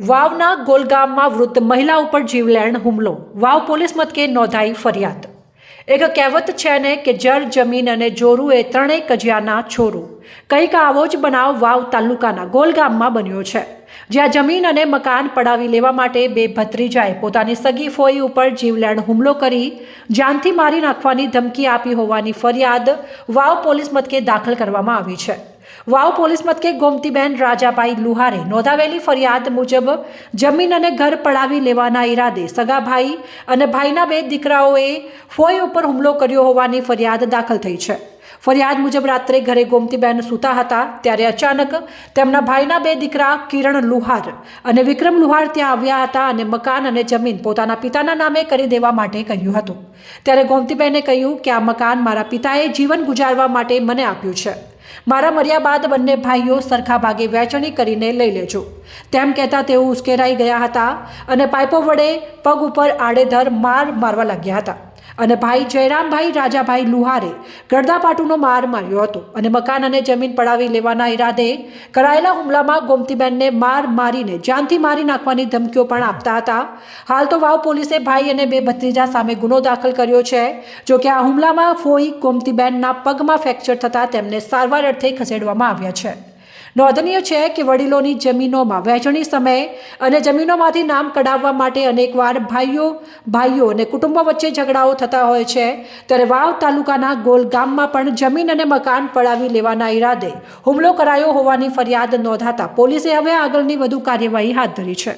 વાવના ગોલગામમાં વૃદ્ધ મહિલા ઉપર જીવલેણ હુમલો. વાવ પોલીસ મથકે નોંધાઈ ફરિયાદ. એક કહેવત છે ને કે જળ, જમીન અને જોરું એ ત્રણેય કજિયાના છોરું. કંઈક આવો જ બનાવ વાવ તાલુકાના ગોલગામમાં બન્યો છે. જ્યાં જમીન અને મકાન પડાવી લેવા માટે બે ભત્રીજાએ પોતાની સગી ફોઈ ઉપર જીવલેણ હુમલો કરી, જાનથી મારી નાખવાની ધમકી આપી હોવાની ફરિયાદ વાવ પોલીસ મથકે દાખલ કરવામાં આવી છે. વાવ પોલીસ મથકે ગોમતીબેન રાજાભાઈ લુહારે નોંધાવેલી ફરિયાદ મુજબ જમીન અને ઘર પડાવી લેવાના ઈરાદે સગાભાઈ અને ભાઈના બે દીકરાઓએ ફોય ઉપર હુમલો કર્યો હોવાની ફરિયાદ દાખલ થઈ છે. ફરિયાદ મુજબ રાત્રે ઘરે ગોમતીબેન સૂતા હતા, ત્યારે અચાનક તેમના ભાઈના બે દીકરા કિરણ લુહાર અને વિક્રમ લુહાર ત્યાં આવ્યા હતા અને મકાન અને જમીન પોતાના પિતાના નામે કરી દેવા માટે કહ્યું હતું. ત્યારે ગોમતીબેને કહ્યું કે આ મકાન મારા પિતાએ જીવન ગુજારવા માટે મને આપ્યું છે. મારા મર્યા બાદ બંને ભાઈઓ સરખા ભાગે વહેંચણી કરીને લઈ લેજો. તેમ કહેતા તેઓ ઉશ્કેરાઈ ગયા હતા અને પાઇપો વડે પગ ઉપર આડેધર માર મારવા લાગ્યા હતા. અને ભાઈ જયરામભાઈ, રાજાભાઈ લુહારે ગરદાપાટુનો માર માર્યો હતો અને મકાન અને જમીન પડાવી લેવાના ઈરાદે કરાયેલા હુમલામાં ગોમતીબેનને માર મારીને જાનથી મારી નાખવાની ધમકીઓ પણ આપતા હતા. હાલ તો વાવ પોલીસે ભાઈ અને બે ભત્રીજા સામે ગુનો દાખલ કર્યો છે. જોકે આ હુમલામાં ફોઈ ગોમતીબેનના પગમાં ફ્રેક્ચર થતાં તેમને સારવાર અર્થે ખસેડવામાં આવ્યા છે. નોંધનીય છે કે વડીલોની જમીનોમાં વહેંચણી સમયે અને જમીનોમાંથી નામ કઢાવવા માટે અનેકવાર ભાઈઓ ભાઈઓ અને કુટુંબો વચ્ચે ઝઘડાઓ થતા હોય છે. ત્યારે વાવ તાલુકાના ગોલ ગામમાં પણ જમીન અને મકાન પડાવી લેવાના ઈરાદે હુમલો કરાયો હોવાની ફરિયાદ નોંધાતા પોલીસે હવે આગળની વધુ કાર્યવાહી હાથ ધરી છે.